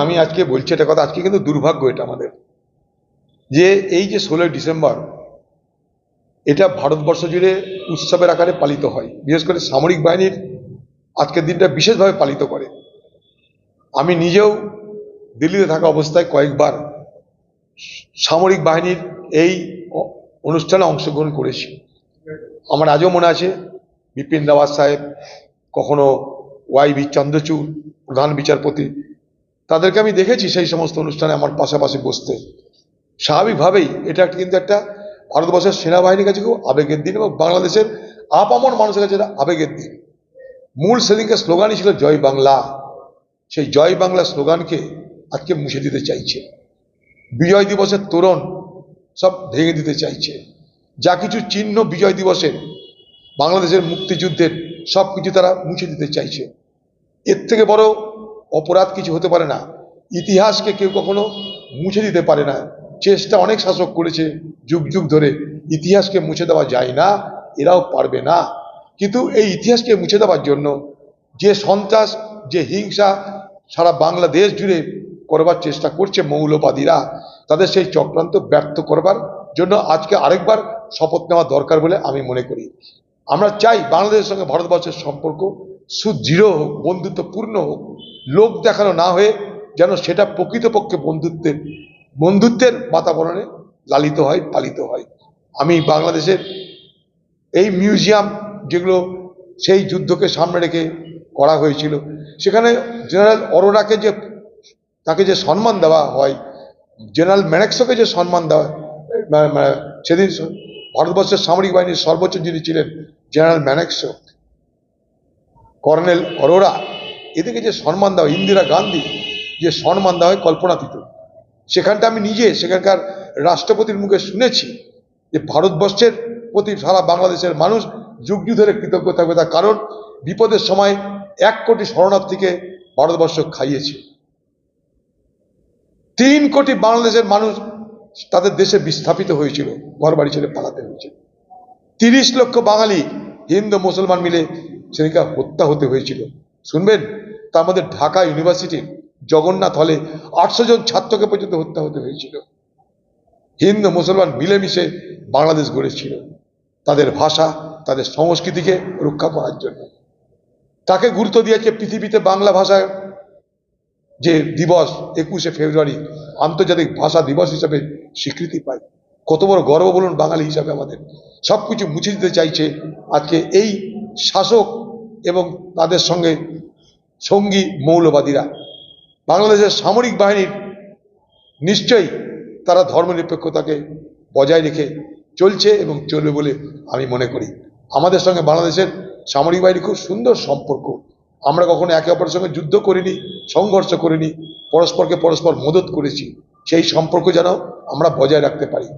আমি আজকে বলছি এটা কথা, আজকে কিন্তু দুর্ভাগ্য এটা আমাদের। যে এই যে ষোলোই ডিসেম্বর, এটা ভারতবর্ষ জুড়ে উৎসবের আকারে পালিত হয়। বিশেষ করে সামরিক বাহিনীর আজকের দিনটা বিশেষভাবে পালিত করে। আমি নিজেও দিল্লিতে থাকা অবস্থায় কয়েকবার সামরিক বাহিনীর এই অনুষ্ঠানে অংশগ্রহণ করেছি। আমার আজও মনে আছে, বিপিন রাওয়াত সাহেব, কখনো ওয়াই বি চন্দ্রচূড় প্রধান বিচারপতি তাদেরকে আমি দেখেছি সেই সমস্ত অনুষ্ঠানে আমার পাশাপাশি বসতে। স্বাভাবিকভাবেই এটা কিন্তু একটা ভারতবর্ষের সেনাবাহিনীর কাছে খুব আবেগের দিন এবং বাংলাদেশের আপামর মানুষের কাছে এটা আবেগের দিন। মূল সেদিনকে স্লোগানই ছিল জয় বাংলা। সেই জয় বাংলা স্লোগানকে আজকে মুছে দিতে চাইছে। বিজয় দিবসের তোরণ সব ভেঙে দিতে চাইছে। যা কিছু চিহ্ন বিজয় দিবসের, বাংলাদেশের মুক্তিযুদ্ধের সব কিছু তারা মুছে দিতে চাইছে। এর থেকে বড় অপরাধ কিছু হতে পারে না। ইতিহাসকে কেউ কখনো মুছে দিতে পারে না। চেষ্টা অনেক শাসক করেছে যুগ যুগ ধরে। ইতিহাসকে মুছে দেওয়া যায় না, এরাও পারবে না। কিন্তু এই ইতিহাসকে মুছে দেওয়ার জন্য যে সন্ত্রাস, যে হিংসা সারা বাংলাদেশ জুড়ে করবার চেষ্টা করছে মৌলবাদীরা, তাদের সেই চক্রান্ত ব্যর্থ করবার জন্য আজকে আরেকবার শপথ নেওয়া দরকার বলে আমি মনে করি। আমরা চাই বাংলাদেশের সঙ্গে ভারতবর্ষের সম্পর্ক সুদৃঢ় হোক, বন্ধুত্বপূর্ণ হোক। লোক দেখানো না হয়ে যেন সেটা প্রকৃতপক্ষে বন্ধুত্বের বন্ধুত্বের বাতাবরণে লালিত হয়, পালিত হয়। আমি বাংলাদেশের এই মিউজিয়াম যেগুলো সেই যুদ্ধকে সামনে রেখে করা হয়েছিল, সেখানে জেনারেল অরোরাকে যে, তাকে যে সম্মান দেওয়া হয়, জেনারেল ম্যানেক্সোকে যে সম্মান দেওয়া সেদিন ভারতবর্ষের সামরিক বাহিনীর সর্বোচ্চ যিনি ছিলেন জেনারেল ম্যানেক্সো, কর্নেল অরোরা এদেরকে যে সম্মান দেওয়া ইন্দিরা গান্ধী যে সম্মান দেওয়া হয় কল্পনাতীত সেখানটা আমি নিজে, সেখানকার রাষ্ট্রপতির মুখে শুনেছি যে ভারতবর্ষের প্রতি সারা বাংলাদেশের মানুষ যুগ যুগ ধরে কৃতজ্ঞ থাকবে তার কারণ বিপদের সময় এক কোটি শরণার্থীকে ভারতবর্ষ খাইয়েছে। তিন কোটি বাংলাদেশের মানুষ তাদের দেশে বিস্থাপিত হয়েছিল ঘর বাড়ি ছেড়ে পালাতে হয়েছিল তিরিশ লক্ষ বাঙালি হিন্দু, মুসলমান মিলে সেদিনকে হত্যা হতে হয়েছিল। শুনবেন? তা আমাদের ঢাকা ইউনিভার্সিটির জগন্নাথ হলে আটশো জন ছাত্রকে পর্যন্ত হত্যা হতে হয়েছিল। হিন্দু, মুসলমান মিলেমিশে বাংলাদেশ গড়েছিল। তাদের ভাষা, তাদের সংস্কৃতিকে রক্ষা করার জন্য। তাকে গুরুত্ব দিয়েছে পৃথিবীতে বাংলা ভাষায় যে দিবস, একুশে ফেব্রুয়ারি, আন্তর্জাতিক ভাষা দিবস হিসাবে স্বীকৃতি পায়। কত বড় গর্ব বলুন বাঙালি হিসাবে আমাদের। সব কিছু মুছে দিতে চাইছে আজকে এই শাসক এবং তাদের সঙ্গে সঙ্গী মৌলবাদীরা। বাংলাদেশের সামরিক বাহিনীর নিশ্চয়ই তারা ধর্মনিরপেক্ষতাকে বজায় রেখে চলছে এবং চলবে বলে আমি মনে করি। আমাদের সঙ্গে বাংলাদেশের সামরিক বাহিনী খুব সুন্দর সম্পর্ক। আমরা কখনো একে অপরের সঙ্গে যুদ্ধ করিনি, সংঘর্ষ করিনি, পরস্পরকে পরস্পর মদত করেছি। সেই সম্পর্ক যেন আমরা বজায় রাখতে পারি।